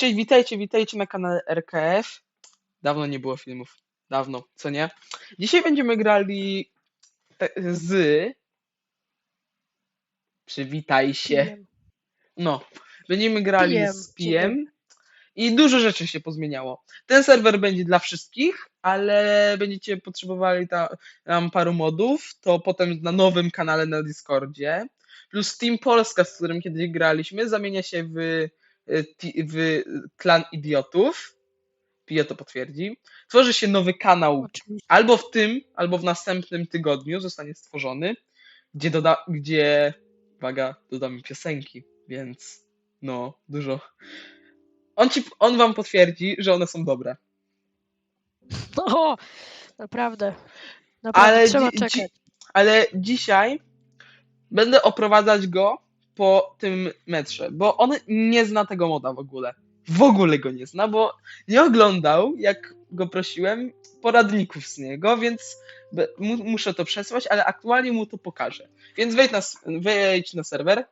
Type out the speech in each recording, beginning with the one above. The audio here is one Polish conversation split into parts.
Cześć, witajcie, witajcie na kanale RKF. Dawno nie było filmów. Dawno, co nie? Dzisiaj będziemy grali te- z... Przywitaj się. No, będziemy grali Pijem, z PM i dużo rzeczy się pozmieniało. Ten serwer będzie dla wszystkich, ale będziecie potrzebowali ta, tam paru modów, to potem na nowym kanale na Discordzie. Plus Team Polska, z którym kiedyś graliśmy, zamienia się w, w klan idiotów. Pio to potwierdzi. Tworzy się nowy kanał Oczywiście. albo w tym, albo w następnym tygodniu zostanie stworzony, gdzie doda, gdzie, uwaga, dodamy piosenki, więc no, dużo. On, ci, on wam potwierdzi, że one są dobre. O, naprawdę. Naprawdę Ale trzeba dzi- dzi- czekać. Ale dzisiaj będę oprowadzać go po tym metrze, bo on nie zna tego moda w ogóle. W ogóle go nie zna, bo nie oglądał, jak go prosiłem, poradników z niego, więc muszę to przesłać, ale aktualnie mu to pokażę. Więc wejdź na, wejdź na serwer.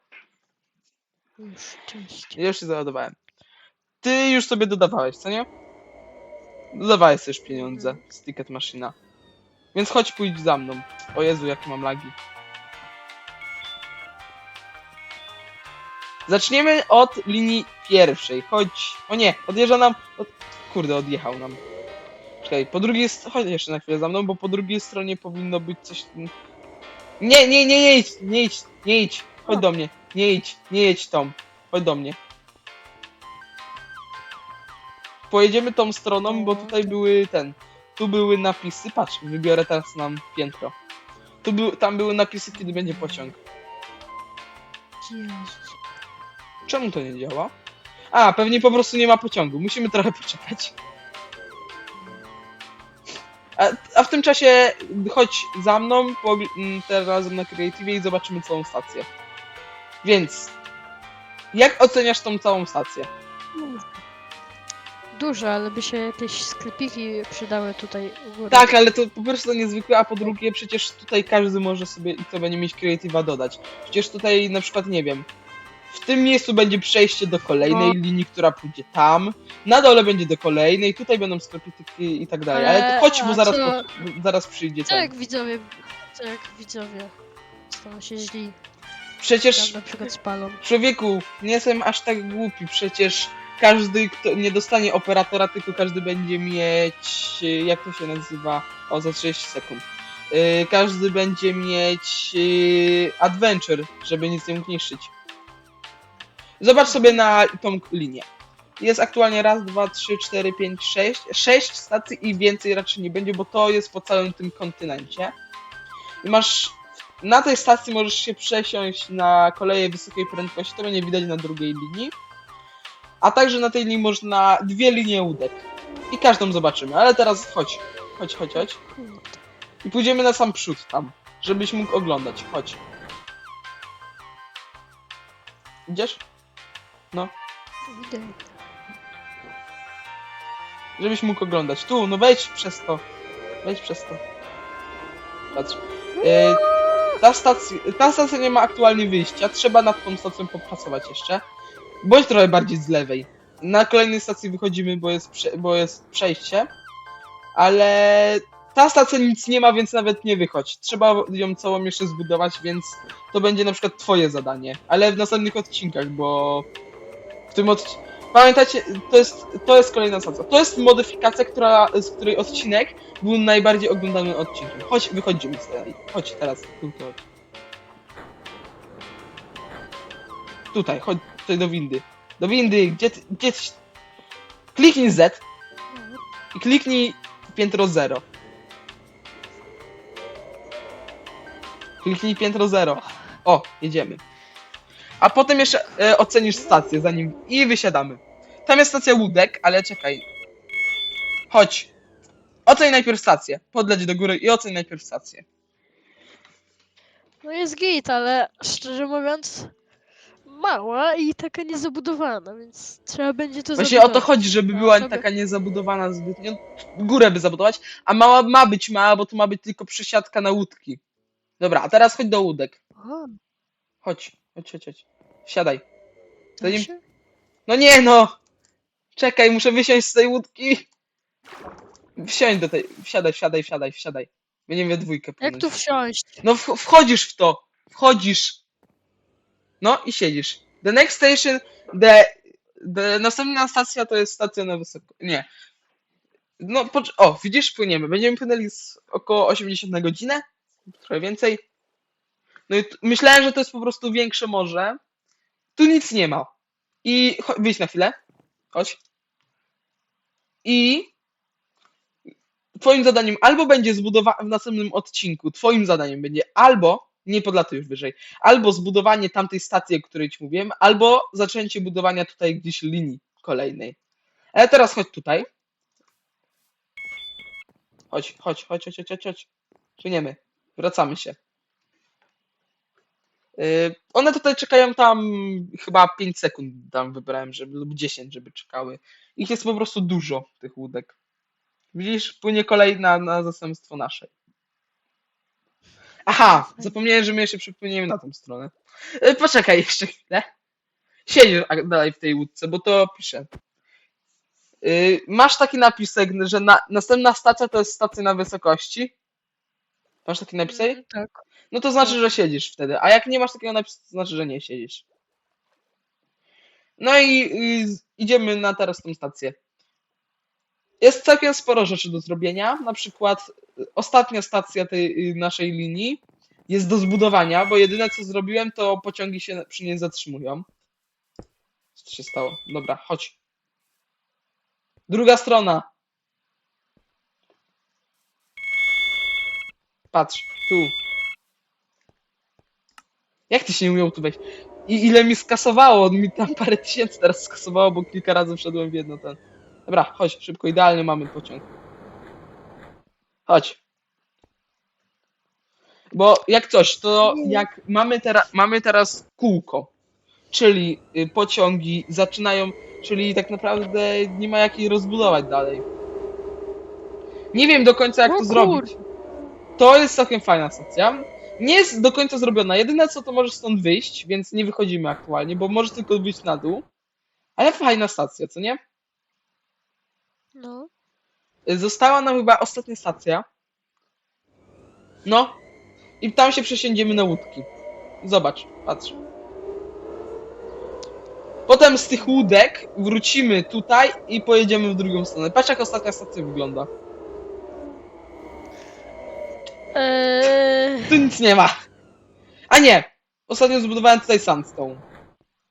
Już, się załadowałem. Ty już sobie dodawałeś, co nie? Dodawałeś sobie już pieniądze z Ticket Machina. Więc chodź pójdź za mną. O Jezu, jakie mam lagi. Zaczniemy od linii pierwszej. Chodź. O nie, odjeżdża nam. Od... Kurde, odjechał nam. Czekaj, po drugiej stronie. Chodź jeszcze na chwilę za mną, bo po drugiej stronie powinno być coś. Nie, nie, nie, nie idź, nie idź, nie idź. Chodź do mnie. Nie idź, nie jedź Tom. Chodź do mnie. Pojedziemy tą stroną, bo tutaj były ten. Tu były napisy. Patrz, wybiorę teraz nam piętro. Tu był, tam były napisy, kiedy będzie pociąg. Jeźdź. Czemu to nie działa? A, pewnie po prostu nie ma pociągu. Musimy trochę poczekać. A, a w tym czasie chodź za mną, po, m, teraz razem na Creative i zobaczymy całą stację. Więc, jak oceniasz tą całą stację? Dużo, ale by się jakieś sklepiki przydały tutaj u góry. Tak, ale to po pierwsze to niezwykłe, a po drugie przecież tutaj każdy może sobie i co będzie mieć Creative'a dodać. Przecież tutaj na przykład, nie wiem, w tym miejscu będzie przejście do kolejnej No. linii, która pójdzie tam, na dole będzie do kolejnej, tutaj będą sklepiki i tak dalej, ale Ale- chodź, bo a zaraz, co- po, zaraz przyjdzie Co ten. jak widzowie, co jak widzowie staną się źli, tam Przecież, na przykład spalą. człowieku, nie jestem aż tak głupi, przecież każdy, kto nie dostanie operatora, tylko każdy będzie mieć, y, jak to się nazywa, o, za 30 sekund. Y, każdy będzie mieć y, adventure, żeby nic nie mógł niszczyć. Zobacz sobie na tą linię. Jest aktualnie raz, dwa, trzy, cztery, pięć, sześć. Sześć stacji i więcej raczej nie będzie, bo to jest po całym tym kontynencie. I masz. Na tej stacji możesz się przesiąść na koleje wysokiej prędkości, to będzie widać na drugiej linii. A także na tej linii można dwie linie łódek. I każdą zobaczymy, ale teraz chodź. Chodź, chodź, chodź. I pójdziemy na sam przód tam, żebyś mógł oglądać. Chodź. Idziesz? Widzę. Żebyś mógł oglądać. Tu, no wejdź przez to. Wejdź przez to. Patrz. E, ta, stacja, ta stacja nie ma aktualnie wyjścia. Trzeba nad tą stacją popracować jeszcze. Bądź trochę bardziej z lewej. Na kolejnej stacji wychodzimy, bo jest, prze, bo jest przejście. Ale ta stacja nic nie ma, więc nawet nie wychodź. Trzeba ją całą jeszcze zbudować, więc to będzie na przykład twoje zadanie. Ale w następnych odcinkach, bo w tym odcinku. Pamiętacie, to jest, to jest kolejna stacja. To jest modyfikacja, która, z której odcinek był najbardziej oglądanym odcinkiem. Chodź, wychodzimy z tej. Chodź teraz. Tutaj, tutaj chodź tutaj do windy. Do windy, gdzie gdzie ty... Kliknij Z i kliknij piętro 0. Kliknij piętro 0. O, jedziemy. A potem jeszcze e, ocenisz stację zanim i wysiadamy. Tam jest stacja łódek, ale czekaj. Chodź. Oceń najpierw stację. Podleć do góry i oceń najpierw stację. No jest git, ale szczerze mówiąc mała i taka niezabudowana, więc trzeba będzie to Właśnie o to chodzi, żeby No, była żeby- taka niezabudowana zbytnio. Górę by zabudować, a mała ma być mała, bo tu ma być tylko przesiadka na łódki. Dobra, a teraz chodź do łódek. Chodź, chodź, chodź, chodź. Siadaj. da Zanim... się? No nie no! Czekaj, muszę wysiąść z tej łódki. Wsiądź do tej. Wsiadaj, wsiadaj, wsiadaj, wsiadaj. Będziemy we dwójkę Jak płynąć. tu wsiąść? No wchodzisz w to. Wchodzisz. No i siedzisz. The next station, the, the następna stacja to jest stacja na wysoko. Nie. No, pocz- o, widzisz, płyniemy. Będziemy płynęli z około 80 na godzinę. Trochę więcej. No i myślałem, że to jest po prostu większe morze. Tu nic nie ma. I wyjdź na chwilę. Chodź. I Twoim zadaniem albo będzie zbudowanie w następnym odcinku, Twoim zadaniem będzie albo, nie podlatuj już wyżej, albo zbudowanie tamtej stacji, o której Ci mówiłem, albo zaczęcie budowania tutaj gdzieś linii kolejnej. Ale teraz chodź tutaj. Chodź, chodź, chodź, chodź, chodź, chodź. Płyniemy. Wracamy się. Yy, one tutaj czekają tam chyba 5 sekund tam wybrałem, żeby, lub 10, żeby czekały. Ich jest po prostu dużo, tych łódek. Widzisz, płynie kolejna na zastępstwo naszej. Aha, zapomniałem, że my jeszcze przypłyniemy na tą stronę. E, Poczekaj jeszcze chwilę. Siedzisz dalej w tej łódce, bo to piszę. Y, Masz taki napisek, że na, następna stacja to jest stacja na wysokości? Masz taki napisek? Mm, Tak. No to znaczy, że siedzisz wtedy. A jak nie masz takiego napisu, to znaczy, że nie siedzisz. No i y, idziemy na teraz tą stację. Jest całkiem sporo rzeczy do zrobienia. Na przykład y, ostatnia stacja tej y, naszej linii jest do zbudowania, bo jedyne co zrobiłem, to pociągi się przy niej zatrzymują. Co się stało? Dobra, chodź. Druga strona. Patrz, tu. Jak ty się nie umiał tu wejść? I ile mi skasowało? Mi tam parę tysięcy teraz skasowało, bo kilka razy wszedłem w jedno ten. Dobra, chodź, szybko, idealnie mamy pociąg. Chodź. Bo jak coś, to jak mamy, tera mamy teraz kółko, czyli y, pociągi zaczynają, czyli tak naprawdę nie ma jak jej rozbudować dalej. Nie wiem do końca jak O to kur- zrobić. To jest całkiem fajna stacja. Nie jest do końca zrobiona. Jedyne co to możesz stąd wyjść, więc nie wychodzimy aktualnie, bo możesz tylko wyjść na dół. Ale fajna stacja, co nie? No. Została nam chyba ostatnia stacja. No. I tam się przesiądziemy na łódki. Zobacz, patrz. Potem z tych łódek wrócimy tutaj i pojedziemy w drugą stronę. Patrz jak ostatnia stacja wygląda. Eee, Tu nic nie ma. A nie! Ostatnio zbudowałem tutaj sandstone.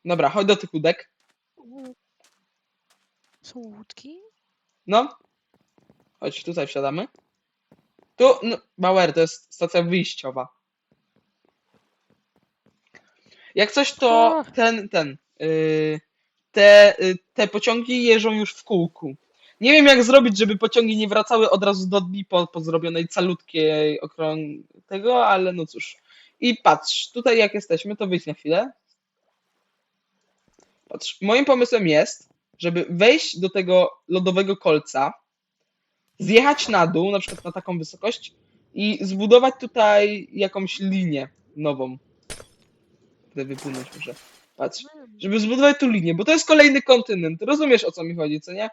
Dobra, chodź do tych łódek. są łódki? No. Chodź, tutaj wsiadamy. Tu, no, Bauer, to jest stacja wyjściowa. Jak coś, to ten, ten, yy, te, yy, te pociągi jeżdżą już w kółku. Nie wiem, jak zrobić, żeby pociągi nie wracały od razu do dni po, po zrobionej calutkiej okrąg tego, ale no cóż. I patrz, tutaj jak jesteśmy, to wyjdź na chwilę. Patrz, moim pomysłem jest, żeby wejść do tego lodowego kolca, zjechać na dół, na przykład na taką wysokość i zbudować tutaj jakąś linię nową. Tutaj wypłynąć muszę. Patrz. Żeby zbudować tu linię, bo to jest kolejny kontynent. Rozumiesz o co mi chodzi, co nie?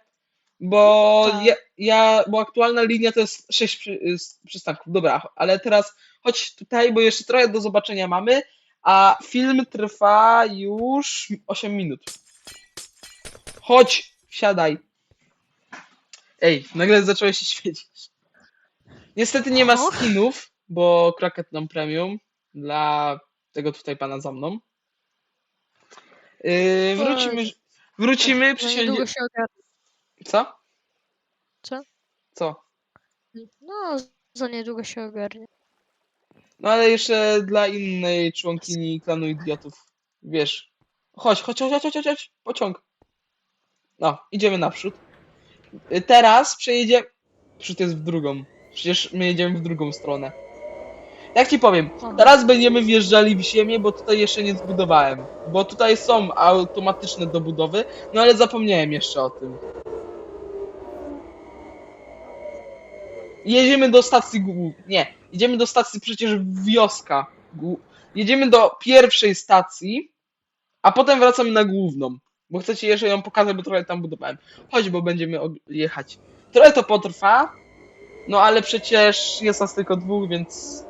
Bo Tak. ja, ja, bo aktualna linia to jest 6 przy, przystanków. Dobra, ale teraz chodź tutaj, bo jeszcze trochę do zobaczenia mamy, a film trwa już 8 minut. Chodź, wsiadaj. Ej, nagle zacząłeś się świecić. Niestety nie ma skinów, bo Crockett nam premium dla tego tutaj pana za mną. Yy, wrócimy, wrócimy, Za przysiądzie... Co? Co? Co? No, za niedługo się ogarnie. No ale jeszcze dla innej członkini klanu idiotów, wiesz. Chodź, chodź, chodź, chodź, chodź, chodź, pociąg. No, idziemy naprzód. Y, Teraz przejedziemy... To jest w drugą. Przecież my jedziemy w drugą stronę. Jak ci powiem, Aha. teraz będziemy wjeżdżali w ziemię, bo tutaj jeszcze nie zbudowałem. Bo tutaj są automatyczne do budowy, no ale zapomniałem jeszcze o tym. Jedziemy do stacji głównej. Nie, jedziemy do stacji przecież wioska. Głu- Jedziemy do pierwszej stacji, a potem wracamy na główną. Bo chcę ci jeszcze ją pokazać, bo trochę tam budowałem. Chodź, bo będziemy jechać. Trochę to potrwa, no ale przecież jest nas tylko dwóch, więc...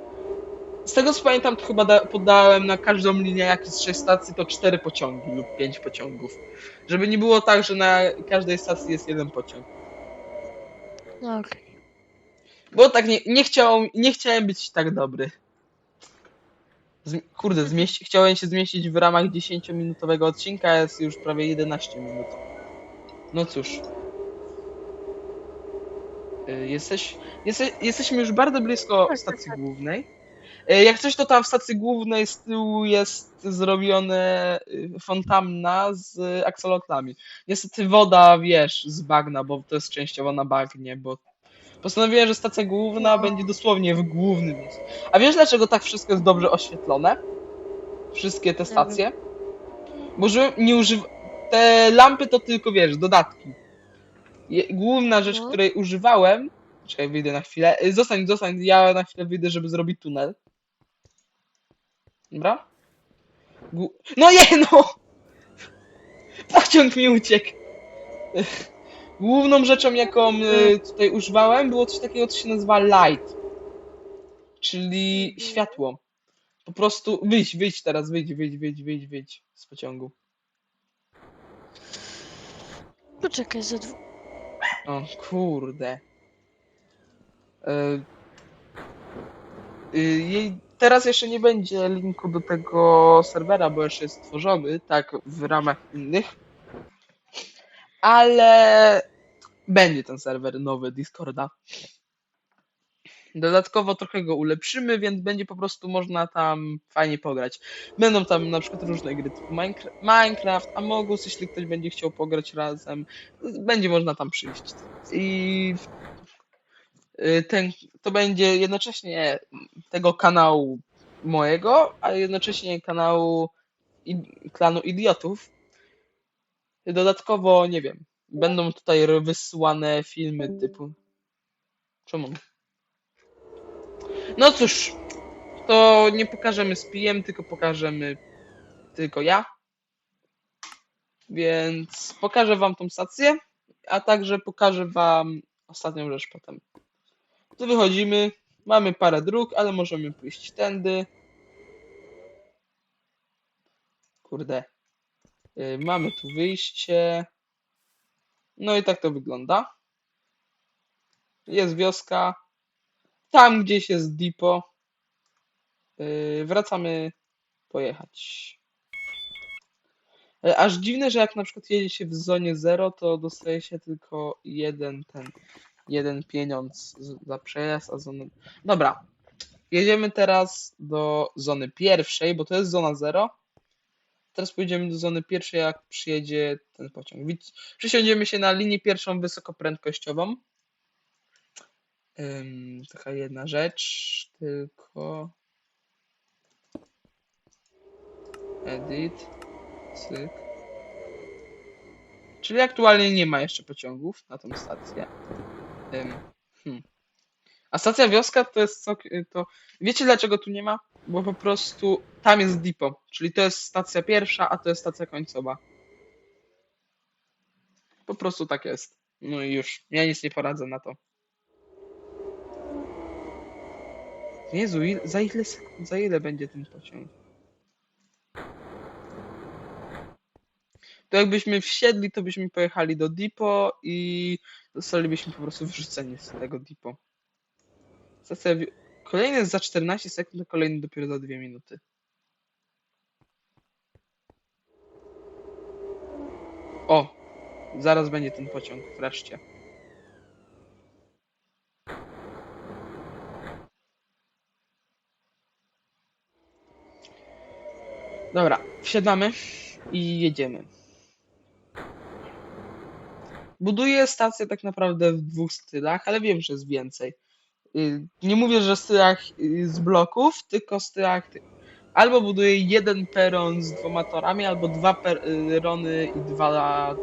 Z tego co pamiętam, to chyba da- podałem na każdą linię jakieś 6 stacji, to 4 pociągi lub 5 pociągów. Żeby nie było tak, że na każdej stacji jest jeden pociąg. Okej. Bo tak nie, nie, chciałem, nie chciałem być tak dobry. Kurde, zmieści, chciałem się zmieścić w ramach 10-minutowego odcinka, a jest już prawie 11 minut. No cóż. Y, Jesteś, jeste, jesteśmy już bardzo blisko Tak, stacji tak, tak. głównej. Y, Jak coś, to tam w stacji głównej z tyłu jest zrobione y, fontanna z aksolotami. Niestety woda, wiesz, z bagna, bo to jest częściowo na bagnie, bo Postanowiłem, że stacja główna No. będzie dosłownie w głównym miejscu. A wiesz dlaczego tak wszystko jest dobrze oświetlone? Wszystkie te stacje? Bo nie używ... Te lampy to tylko, wiesz, dodatki. Je... Główna rzecz, No. której używałem... Czekaj, wyjdę na chwilę. Y, Zostań, zostań, ja na chwilę wyjdę, żeby zrobić tunel. Dobra? No je, no! Pociąg mi uciekł. Główną rzeczą, jaką y, tutaj używałem, było coś takiego, co się nazywa light. Czyli światło. Po prostu wyjdź, wyjdź teraz, wyjdź, wyjdź, wyjdź, wyjdź, wyjdź z pociągu. Poczekaj za dwu... O kurde. Y, y, jej, teraz jeszcze nie będzie linku do tego serwera, bo jeszcze jest tworzony, tak w ramach innych. Ale będzie ten serwer nowy Discorda. Dodatkowo trochę go ulepszymy, więc będzie po prostu można tam fajnie pograć. Będą tam na przykład różne gry typu Minecraft, Amogus, jeśli ktoś będzie chciał pograć razem, będzie można tam przyjść. I y, ten, to będzie jednocześnie tego kanału mojego, a jednocześnie kanału klanu idiotów. Dodatkowo, nie wiem, będą tutaj wysyłane filmy typu. Czemu? No cóż, to nie pokażemy z pijem, tylko pokażemy tylko ja. Więc pokażę wam tą stację, a także pokażę wam ostatnią rzecz potem. Tu wychodzimy, mamy parę dróg, ale możemy pójść tędy. Kurde. Y, Mamy tu wyjście. No i tak to wygląda. Jest wioska. Tam gdzieś jest Dipo. Yy, wracamy pojechać. E, Aż dziwne, że jak na przykład jedzie się w zonie 0, to dostaje się tylko jeden ten, jeden pieniądz za przejazd, a zona... Dobra, jedziemy teraz do zony pierwszej, bo to jest zona 0. Teraz pojedziemy do zony pierwszej, jak przyjedzie ten pociąg. Przesiądziemy się na linię pierwszą wysokoprędkościową. Ym, taka jedna rzecz, tylko edit, cyk. Czyli aktualnie nie ma jeszcze pociągów na tą stację. Hmm. A stacja wioska to jest co, to wiecie dlaczego tu nie ma? Bo po prostu tam jest depot, czyli to jest stacja pierwsza, a to jest stacja końcowa. Po prostu tak jest. No i już, ja nic nie poradzę na to. Jezu, za ile sekund, za ile będzie ten pociąg? To jakbyśmy wsiedli, to byśmy pojechali do Dipo i zostalibyśmy po prostu wyrzuceni z tego Dipo. Stacja Kolejny jest za 14 sekund, a kolejny dopiero za 2 minuty. O! Zaraz będzie ten pociąg, wreszcie. Dobra, wsiadamy i jedziemy. Buduję stację tak naprawdę w dwóch stylach, ale wiem, że jest więcej. Y, Nie mówię, że stylach y, z bloków, tylko stylach. ty- Albo buduję jeden peron z dwoma torami, albo dwa perony i dwa.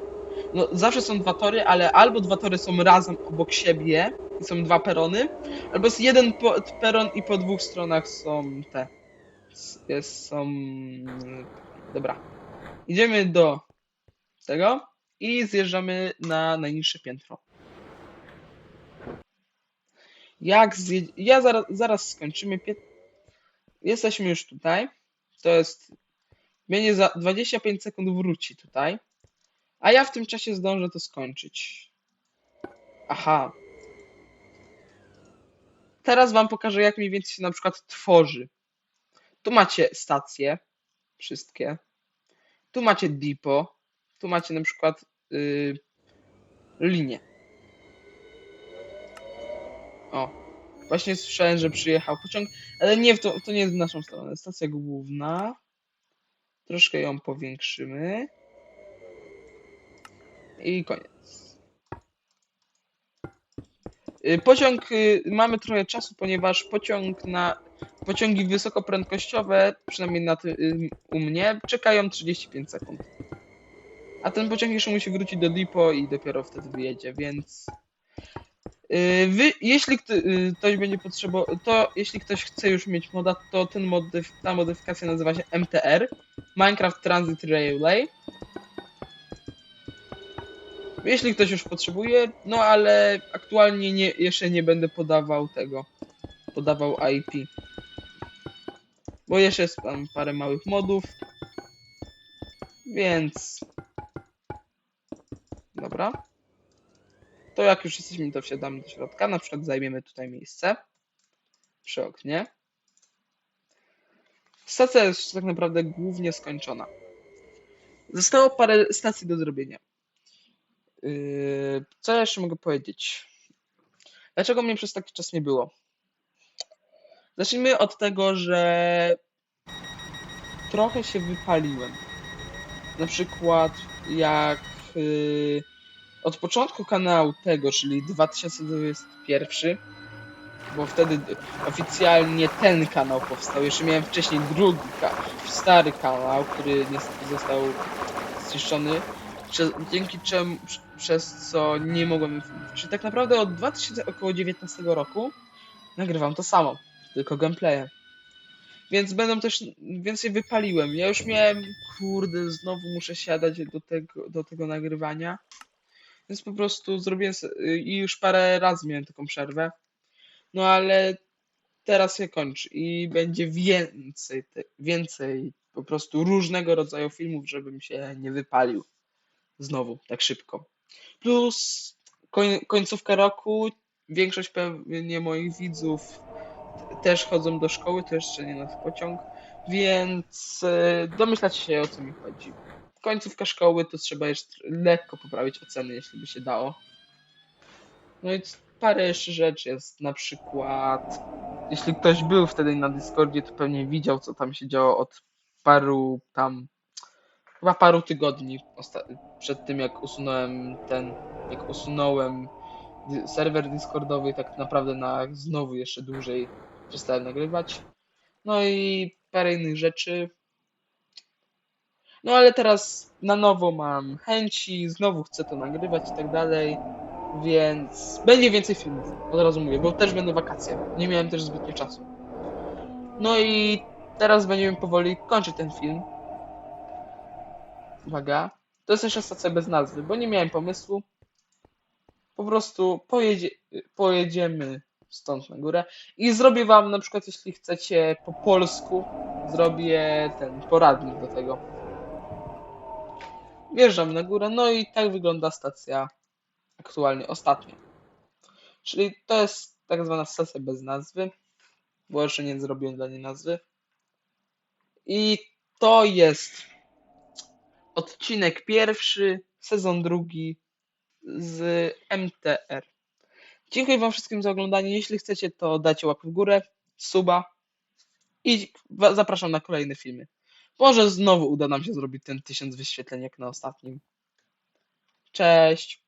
No, zawsze są dwa tory, ale albo dwa tory są razem obok siebie i są dwa perony, albo jest jeden peron i po dwóch stronach są te. Jest, są. Dobra. Idziemy do tego i zjeżdżamy na najniższe piętro. Jak zje... Ja zaraz, zaraz skończymy. Jesteśmy już tutaj. To jest. Będzie za 25 sekund wróci tutaj. A ja w tym czasie zdążę to skończyć. Aha. Teraz wam pokażę, jak mniej więcej się na przykład tworzy. Tu macie stacje. Wszystkie. Tu macie depot. Tu macie na przykład yy, linię. O. Właśnie słyszałem, że przyjechał pociąg, ale nie to, to nie jest w naszą stronę. Stacja główna. Troszkę ją powiększymy. I koniec. Y, Pociąg, y, mamy trochę czasu, ponieważ pociąg na, pociągi wysokoprędkościowe, przynajmniej na ty, y, u mnie, czekają 35 sekund. A ten pociąg jeszcze musi wrócić do depot i dopiero wtedy wyjedzie, więc wy, jeśli y, ktoś będzie potrzebował, to jeśli ktoś chce już mieć moda, to ten modyf, ta modyfikacja nazywa się MTR, Minecraft Transit Railway. Jeśli ktoś już potrzebuje, no ale aktualnie nie, jeszcze nie będę podawał tego, podawał IP. Bo jeszcze jest tam parę małych modów. Więc... Dobra. To jak już jesteśmy, to wsiadamy do środka. Na przykład zajmiemy tutaj miejsce. Przy oknie. Stacja jest tak naprawdę głównie skończona. Zostało parę stacji do zrobienia. Yy, co ja jeszcze mogę powiedzieć? Dlaczego mnie przez taki czas nie było? Zacznijmy od tego, że trochę się wypaliłem. Na przykład jak yy, od początku kanału tego, czyli 2021, bo wtedy oficjalnie ten kanał powstał. Jeszcze miałem wcześniej drugi, stary kanał, który niestety został zniszczony, dzięki czemu, prze- przez co nie mogłem. Tak naprawdę od 2019 roku nagrywam to samo, tylko gameplaye. Więc będą też, więcej wypaliłem. Ja już miałem, kurde, znowu muszę siadać do tego, do tego nagrywania. Więc po prostu zrobiłem se- i już parę razy miałem taką przerwę. No ale teraz się kończy i będzie więcej, więcej po prostu różnego rodzaju filmów, żebym się nie wypalił znowu tak szybko. Plus koń, końcówka roku, większość pewnie moich widzów też chodzą do szkoły, to jeszcze nie nasz pociąg, więc e, domyślacie się o co mi chodzi. Końcówka szkoły to trzeba jeszcze lekko poprawić oceny, jeśli by się dało. No i parę jeszcze rzeczy jest, na przykład jeśli ktoś był wtedy na Discordzie, to pewnie widział co tam się działo od paru tam chyba paru tygodni przed tym jak usunąłem ten, jak usunąłem serwer Discordowy, tak naprawdę na znowu jeszcze dłużej przestałem nagrywać. No i parę innych rzeczy. No ale teraz na nowo mam chęci, znowu chcę to nagrywać i tak dalej, więc będzie więcej filmów, od razu mówię, bo też będą wakacje. Nie miałem też zbytnio czasu. No i teraz będziemy powoli kończyć ten film. Uwaga. To jest jeszcze stacja bez nazwy, bo nie miałem pomysłu. Po prostu pojedzie, pojedziemy stąd na górę i zrobię wam na przykład, jeśli chcecie po polsku, zrobię ten poradnik do tego. Wjeżdżam na górę, no i tak wygląda stacja aktualnie, ostatnia. Czyli to jest tak zwana stacja bez nazwy, bo jeszcze nie zrobiłem dla niej nazwy. I to jest odcinek pierwszy, sezon drugi z MTR. Dziękuję Wam wszystkim za oglądanie. Jeśli chcecie, to dajcie łapkę w górę, suba i zapraszam na kolejne filmy. Może znowu uda nam się zrobić ten tysiąc wyświetleń jak na ostatnim. Cześć.